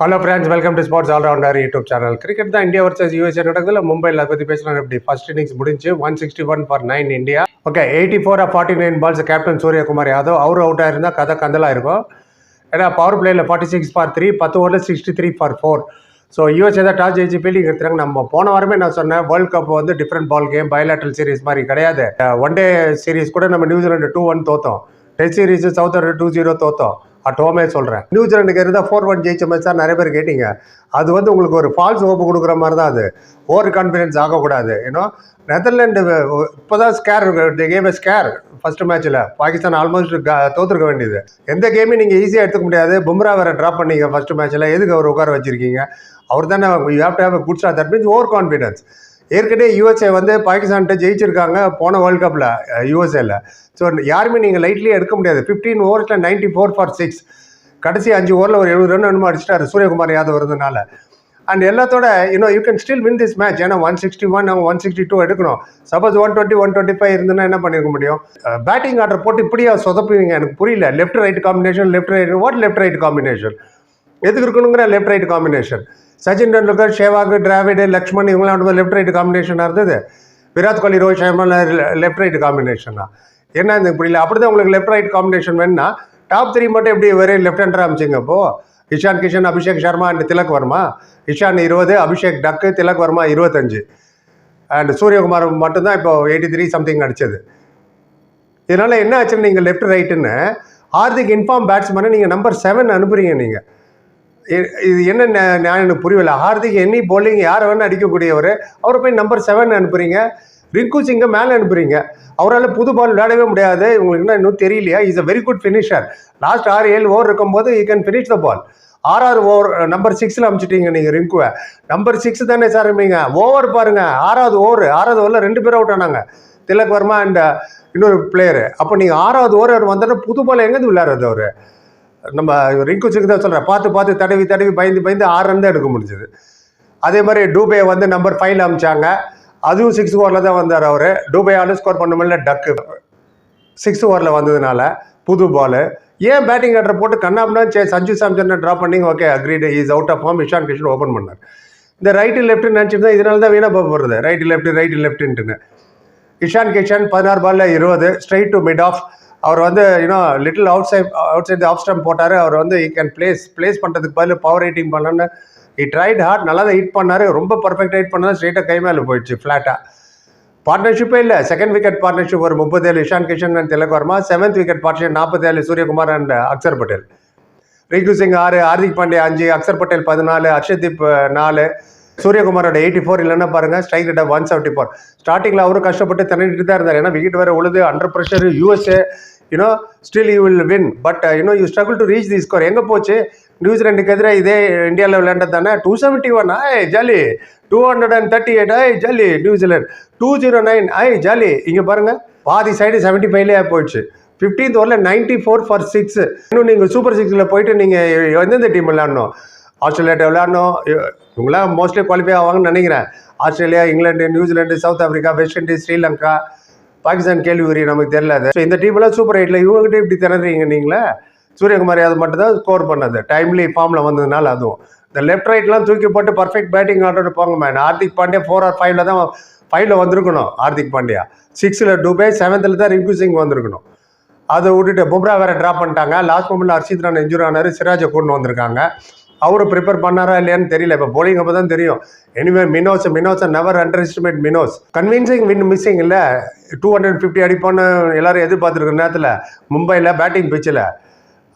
Hello friends welcome to sports allrounder YouTube channel cricket தான் India versus USA நடக்குதுல. மும்பையில் அதை பற்றி பேசலாம். எப்படி ஃபர்ஸ்ட் இன்னிங்ஸ் முடிஞ்சு one sixty one for nine India. Okay eighty four of forty nine balls captain Suryakumar Yadav our out ஆயிருந்தா கதை கந்தலாக இருக்கும். ஏன்னா பவர் பிளேயில் ஃபார்ட்டி சிக்ஸ் ஃபார் த்ரீ பத்து ஓவரில் sixty three for four so USA தான் டாஸ் ஜெயிச்சு ஃபீல்டிங் எடுத்துறாங்க நம்ம போன வாரமே நான் சொன்னேன் வேர்ல்ட் கப் வந்து different ball game bilateral series மாதிரி கிடையாது. ஒன் டே சீரிஸ் கூட நம்ம New Zealand two one தோத்தோம். Test series South Africa two zero தோத்தோம். அட்டோமே சொல்கிறேன் நியூசிலாண்டுக்கு இருந்தால் ஃபோர் ஒன் ஜெயிச்ச மேட்ச் தான் நிறைய பேர் கேட்டீங்க. அது வந்து உங்களுக்கு ஒரு ஃபால்ஸ் ஹோப்பு கொடுக்குற மாதிரி தான் அது. ஓவர் கான்ஃபிடென்ஸ் ஆகக்கூடாது. ஏன்னா நெதர்லாண்டு இப்போ தான் ஸ்கேர் கேம் ஸ்கேர் ஃபர்ஸ்ட் மேட்ச்சில் பாகிஸ்தான் ஆல்மோஸ்ட் தோத்துருக்க வேண்டியது. எந்த கேமையும் நீங்கள் ஈஸியாக எடுத்துக்க முடியாது. பும்ரா வேறு ட்ராப் பண்ணீங்க ஃபர்ஸ்ட் மேட்ச்சில் எதுக்கு அவர் உட்கார வச்சிருக்கீங்க? அவர் தானே you have to have good star that means over confidence ஏற்கனவே யூஎஸ்ஏ வந்து பாகிஸ்தான்கிட்ட ஜெயிச்சிருக்காங்க போன வேர்ல்ட் கப்பில் யூஎஸ்ஏல ஸோ யாருமே நீங்கள் லைட்லி எடுக்க முடியாது. ஃபிஃப்டீன் ஓவர்ஸில் நைன்டி ஃபோர் ஃபார் சிக்ஸ் கடைசி அஞ்சு ஓவரில் ஒரு எழுபது ரன் என்னமோ அடிச்சிட்டாரு சூரியகுமார் யாதவ் இருந்ததுனால. அண்ட் எல்லாத்தோட you know you can still win this match ஏன்னா ஒன் சிக்ஸ்டி ஒன் அவங்க ஒன் சிக்ஸ்டி டூ எடுக்கணும். Suppose one twenty one twenty five இருந்துன்னா என்ன பண்ணிருக்க முடியும்? பேட்டிங் ஆர்டர் போட்டு இப்படியா சொதப்புவீங்க? எனக்கு புரியல. Left right combination left right what left right combination எதுக்கு இருக்கணுங்கிற left right combination Sachin Tendulkar Sehwag Dravid Laxman இவங்களாம் லெஃப்ட் ரைட் காம்பினேஷனாக இருந்தது. விராட் கோலி ரோஹித் சர்மா லெஃப்ட் ரைட் காம்பினேஷனா என்ன இந்த புரியல அப்படி தான் உங்களுக்கு லெஃப்ட் ரைட் காம்பினேஷன் வேணும்னா டாப் த்ரீ மட்டும் எப்படி வெறும் லெஃப்ட் ஹேண்டர் அமைச்சிங்க அப்போ? இஷான் கிஷன் அபிஷேக் சர்மா அண்ட் திலக் வர்மா? இஷான் இருபது அபிஷேக் டக்கு திலக் வர்மா இருபத்தஞ்சு. அண்ட் சூரியகுமார் மட்டும்தான் இப்போ எயிட்டி த்ரீ சம்திங் அடிச்சது. இதனால் என்ன ஆச்சுன்னு நீங்கள் லெஃப்ட் ரைட்டுன்னு ஹார்திக் இன்ஃபார்ம் பேட்ஸ்மேனை நீங்கள் நம்பர் செவன் அனுப்புறீங்க நீங்கள் இது என்ன நான் எனக்கு புரியல ஹார்திக் எனி bowling யாரை வேணால் அடிக்கக்கூடியவர். அவரை போய் நம்பர் செவன் அனுப்புறீங்க. ரிங்கு சிங்கை மேலே அனுப்புறீங்க. அவரால் புது பால் விளையாடவே முடியாது. உங்களுக்கு என்ன இன்னும் தெரியலையா? Is a very good finisher last ஆறு ஏழு ஓவர் இருக்கும்போது you can finish the ball ஆறாறு ஓவர் நம்பர் சிக்ஸில் அமுச்சிட்டீங்க நீங்கள் ரிங்குவை. நம்பர் சிக்ஸ் தானே சார் இருப்பீங்க. ஓவர் பாருங்கள் ஆறாவது ஓவர் ஆறாவது ஓவரில் ரெண்டு பேரும் அவுட் ஆனாங்க. திலக் வர்மா அண்ட் இன்னொரு பிளேயரு அப்போ நீங்கள் ஆறாவது ஓவர் வந்தோன்னா புது பால் எங்கேருந்து விளையாடுறது அவர்? நம்ம ரிங்கு சிங் தான் சொல்கிறேன் பார்த்து பார்த்து தடவி தடவி பயந்து பயந்து ஆறு ரன் தான் எடுக்க முடிஞ்சது. அதே மாதிரி டூபே வந்து நம்பர் ஃபைவ்ல அமிச்சாங்க. அதுவும் சிக்ஸ் ஓவரில் தான் வந்தார் அவர். டூபேயாலும் ஸ்கோர் பண்ண முடியல டக்கு சிக்ஸ் ஓவரில் வந்ததுனால புது பாலு ஏன் பேட்டிங் ஆர்டர் போட்டு கண்ணாப்னா சே சஞ்சு சாம்சனை ட்ராப் பண்ணிங்க? Okay agreed is out of form Ishan Kishan open பண்ணார். இந்த ரைட்டு லெஃப்ட்டு நினச்சிட்டு தான் இதனால தான் வீணாக போகிறது ரைட்டு லெஃப்ட் ரைட்டு லெஃப்ட்டுன்ட்டுன்னு இஷான் கிஷன் பதினாறு பால்ல இருபது. ஸ்ட்ரைட் டு மிட் ஆஃப் அவர் வந்து you know little outside outside off stump போட்டார். அவர் வந்து ஈ கேன் பிளேஸ் பிளேஸ் பண்ணுறதுக்கு பதில் பவர் ரைட்டிங் பண்ணலான்னு இ ட்ரைட் ஹார்ட் நல்லா தான் ஹீட் பண்ணார். ரொம்ப பர்ஃபெக்ட் ஹீட் பண்ணால் ஸ்ட்ரெயிட்டாக கை மேலே போயிடுச்சு ஃப்ளாட்டாக பார்ட்னர்ஷிப்பே இல்லை. செகண்ட் விக்கெட் பார்ட்னர்ஷிப் ஒரு முப்பத்தேழு Ishan Kishan and Tilak Varma seventh wicket partnership நாற்பத்தேழு சூரியகுமார் அண்ட் அக்சர் பட்டேல் ரிங்கு சிங் ஆறு ஹார்திக் பாண்டே அஞ்சு அக்சர் பட்டேல் பதினாலு ஹர்ஷதீப் uh, நாலு. சூரியகுமாரோட எயிட்டி ஃபோர் இல்லைன்னா பாருங்கள் strike rate one seventy four ஸ்டார்டிங்கில் அவரும் கஷ்டப்பட்டு திணறிட்டு தான் இருந்தார். ஏன்னா விக்கெட் வேறு உழுது under pressure USA you know still you will win but you know you struggle to reach the score எங்கே போச்சு? நியூசிலாண்டுக்கு எதிராக இதே இந்தியாவில் விளையாண்டது தானே? டூ செவன்ட்டி ஒன் ஐ jolly. Two hundred and thirty eight I jolly. New Zealand two zero nine ஐ ஜாலி. இங்கே பாருங்க. பாதி சைடு செவன்ட்டி ஃபைவ்லேயே போயிடுச்சு. ஃபிஃப்டீன்த் ஓவரில் நைன்ட்டி ஃபோர் ஃபார் சிக்ஸ் இன்னும் நீங்கள் சூப்பர் சிக்ஸில் போயிட்டு நீங்கள் எந்தெந்த டீம் விளையாடணும்? ஆஸ்திரேலியாட்ட விளையாடணும். இவங்களாம் மோஸ்ட்லி குவாலிஃபை ஆவாங்கன்னு நினைக்கிறேன். Australia England New Zealand south Africa west Indies Sri Lanka Pakistan கேள்விக்குறி நமக்கு தெரியாது அது ஸோ இந்த டீம்லாம் சூப்பர் எயிட்டில் இவங்ககிட்ட இப்படி திணறீங்க நீங்களே? சூரியகுமார் யாதவ் மட்டும் தான் ஸ்கோர் பண்ணது டைம்லி ஃபார்மில் வந்ததுனால அதுவும். இந்த லெஃப்ட் ரைட்லாம் தூக்கி போட்டு பர்ஃபெக்ட் பேட்டிங் ஆர்டர் போங்க man Hardik Pandya four or ஃபைவ்ல தான் ஃபைவ்ல வந்திருக்கணும் ஹார்திக் பாண்டியா. சிக்ஸில் டூபே செவன்த்தில் தான் ரிங்கு சிங் வந்திருக்கணும். அதை விட்டுட்டு பும்ரா வேற ட்ராப் பண்ணிட்டாங்க. லாஸ்ட் மூமெண்ட்ல ஹர்ஷித் ரான் இன்ஜூர் ஆனார். சிராஜை கொண்டு வந்திருக்காங்க. அவர் ப்ரிப்பேர் பண்ணாரா இல்லையான்னு தெரியல. இப்போ போலிங் அப்போ தான் தெரியும். Anyway minnows minnows never underestimate minnows convincing win missing இல்லை. டூ ஹண்ட்ரட் ஃபிஃப்டி அடிப்போன்னு எல்லாரும் எதிர்பார்த்துருக்க நேரத்தில் மும்பையில் பேட்டிங் பிச்சில்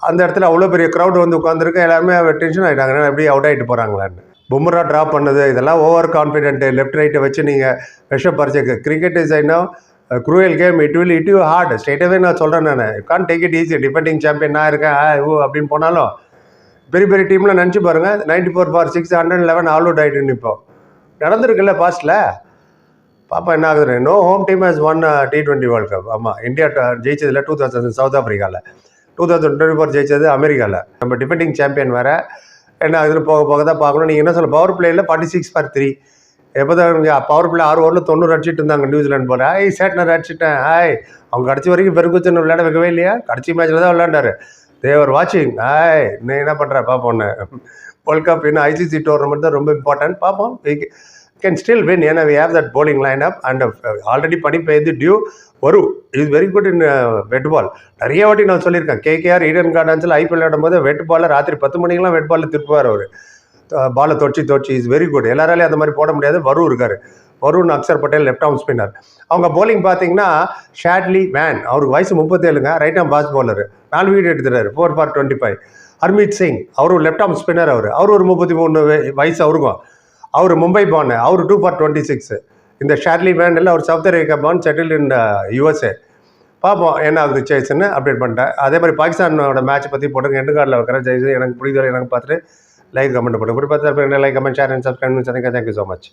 அந்த இடத்துல அவ்வளோ பெரிய க்ரௌட் வந்து உட்காந்துருக்கு எல்லாருமே டென்ஷன் ஆகிட்டாங்க எப்படி அவுட் ஆகிட்டு போகிறாங்களான்னு பும்ரா ட்ராப் பண்ணது. இதெல்லாம் ஓவர் கான்ஃபிடென்ட் லெஃப்ட் ரைட்டை வச்சு நீங்கள் விஷம் பறிச்சு cricket is I know cruel game it will it you hard ஸ்ட்ரைட்டாகவே நான் சொல்கிறேன் நான். Can take it easy defending champion நான் இருக்கேன். ஆ, ஓ அப்படின்னு போனாலும் பெரிய பெரிய டீமில் நினச்சி பாருங்கள் ninety four for six hundred eleven all out ஆகிட்டு நிற்போம் நடந்திருக்குல்ல பாஸ்ட்டில் பாப்பா என்ன ஆகுது no home team has won T twenty world cup ஆமாம் இந்தியா ஜெயிச்சதில் டூ தௌசண்ட் சவுத் ஆஃப்ரிக்காவில் டூ தௌசண்ட் டுவெண்ட்டி ஃபோர் ஜெயிச்சது அமெரிக்காவில் நம்ம டிஃபெண்டிங் சாம்பியன் வேறு. என்ன ஆகுதுன்னு போக போக தான் பார்க்கணும். நீங்கள் என்ன சொல்ல பவர் பிளேயில் ஃபார்ட்டி சிக்ஸ் ஃபார் த்ரீ எப்போ தான் பவர் பிளே ஆறு ஓவரில் தொண்ணூறு அடிச்சிட்டு இருந்தாங்க நியூசிலாந்து போல். ஐ சேட்னர் அடிச்சிட்டேன். ஹாய் அவங்க கடைசி வரைக்கும் பெருங்குச்சன் விளையாட வைக்கவே இல்லையா? கடைசி மேட்ச்சில் தான் விளையாண்டாரு. தேவர் வாட்சிங். ஹாய் நீ என்ன பண்ணுற பாப்போன்னு வேர்ல்ட் கப் இன்னும் ஐசிசி டோர்னமெண்ட் தான் ரொம்ப இம்பார்ட்டன்ட் பார்ப்போம். கேன் ஸ்டில் வின் ஏன்னா we have that bowling line up and already பனி பெய்து டியூ வரும். Is very good in wet ball நிறைய வாட்டி நான் சொல்லியிருக்கேன். கேகேஆர் ஈடன் கார்டன்ஸில் ஐபிஎல் விளையாடும் போது வெட் பாலில் ராத்திரி பத்து மணிக்கெலாம் வெட் பாலில் திருப்புவார் அவர். பாலை தொச்சு தொச்சு இஸ் வெரி குட் எல்லாராலையும் அந்த மாதிரி போட முடியாது. வரும் இருக்காரு. Varun Axar Patel left arm spinner அவங்க போலிங் பார்த்தீங்கன்னா ஷாட்லி வேன் அவருக்கு வயசு முப்பத்தேழுங்க. ரைட் ஆர்ம் பாஸ் போலரு நாலு விக்கெட் எடுத்துட்டாரு. Four for twenty five Harmeet Singh அவரும் லெஃப்ட் ஆர்ம் ஸ்பின்னர் அவர். அவர் ஒரு முப்பத்தி மூணு வயசு அவருக்கும். அவர் மும்பை பான் அவர் டூ ஃபார் டுவெண்ட்டி சிக்ஸ் இந்த ஷாட்லி வேன் எல்லாம் அவர் South Arabia born settle in USA பார்ப்போம் என்ன ஆகுது சேஸ்ன்னு அப்டேட் பண்ணிட்டேன். அதே மாதிரி பாகிஸ்தானோட மேட்ச் பற்றி போட்டுங்க எண்டு கார்டில் வைக்கிறேன். ஜெயிச்சு எனக்கு பிடிக்கல எனக்கு பார்த்துட்டு லைக் கமெண்ட் போட்டு. இப்படி பார்த்து like comment share and subscribe thank you so much